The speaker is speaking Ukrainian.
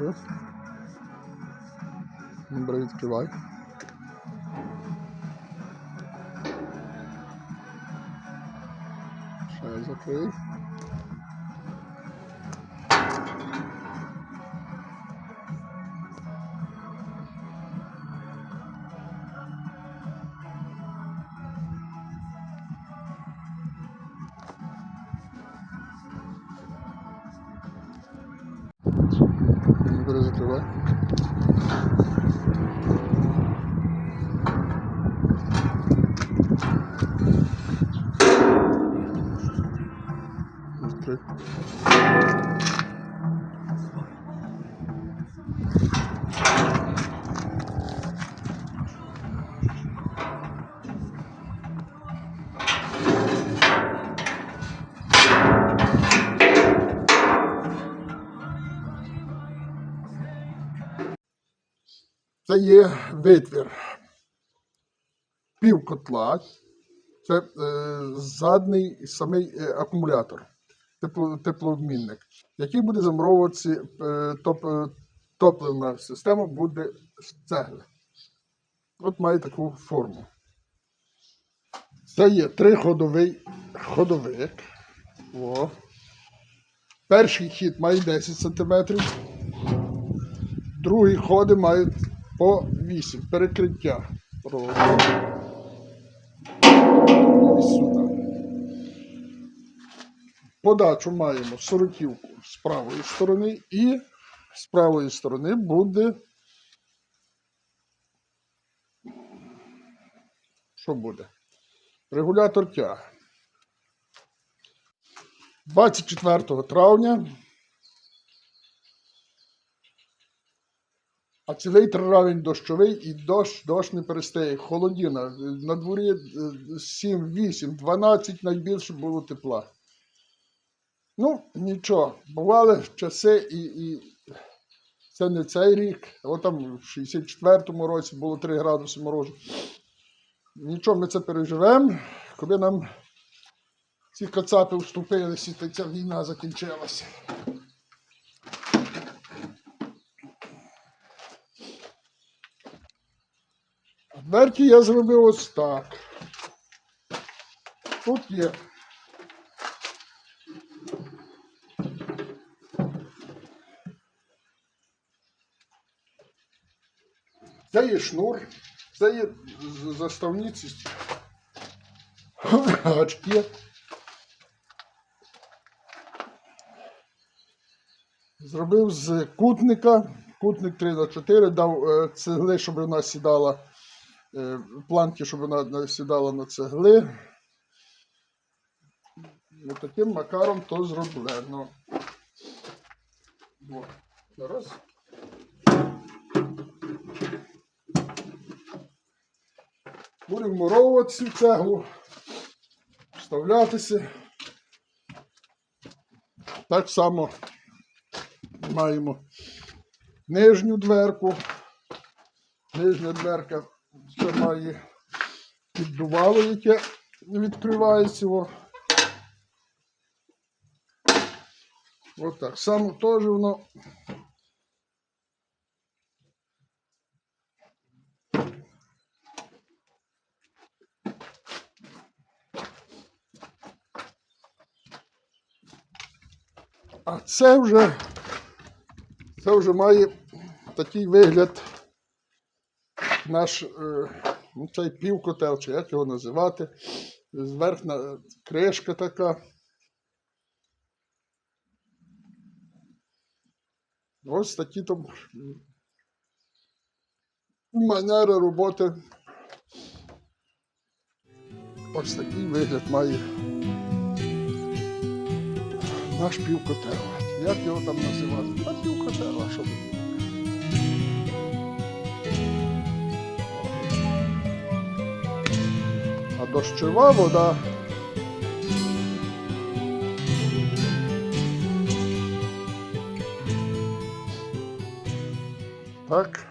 this. Brains July. There's. Не буду закрывать. Открыть. Це є витвір. Пів котла. Це е, задний самий е, акумулятор, тепло, теплообмінник, який буде замуровуватися е, топ, е, топливна система буде з цегли. От має таку форму. Це є триходовий ходовик. О. Перший хід має 10 см. Другі ходи мають по 8 перекриття. Проводу. Сюди. Подачу маємо сороківку з правої сторони і з правої сторони буде. Що буде? Регулятор тяги. 24 травня А цілий травень дощовий і дощ, дощ не перестає. Холодіна. На дворі е, 7, 8, 12 найбільше було тепла. Ну, нічого. Бували часи і, і це не цей рік. От там в 64-му році було 3 градуси морозу. Нічого, ми це переживемо, коли нам ці кацапи вступилися, та ця війна закінчилася. А я зробив ось так. Тут є. Це є шнур, це є з- заставні ці гачки. Зробив з кутника, кутник 3 на 4 дав е, цегли, щоб вона сідала, планки, щоб вона на- сідала на цегли. І таким макаром то зроблено. О. Будемо вмуровувати цю цеглу, вставлятися. Так само маємо нижню дверку. Нижня дверка це має піддувало, яке відкривається. О. Ось так. Само теж воно. А це вже, це вже має такий вигляд наш е, ну, цей півкотел, чи як його називати. Зверхна кришка така. Ось такі там манери роботи. Ось такий вигляд має наш півкотел. Як його там називати? А півкотел, а що ви? А дощова вода. Так,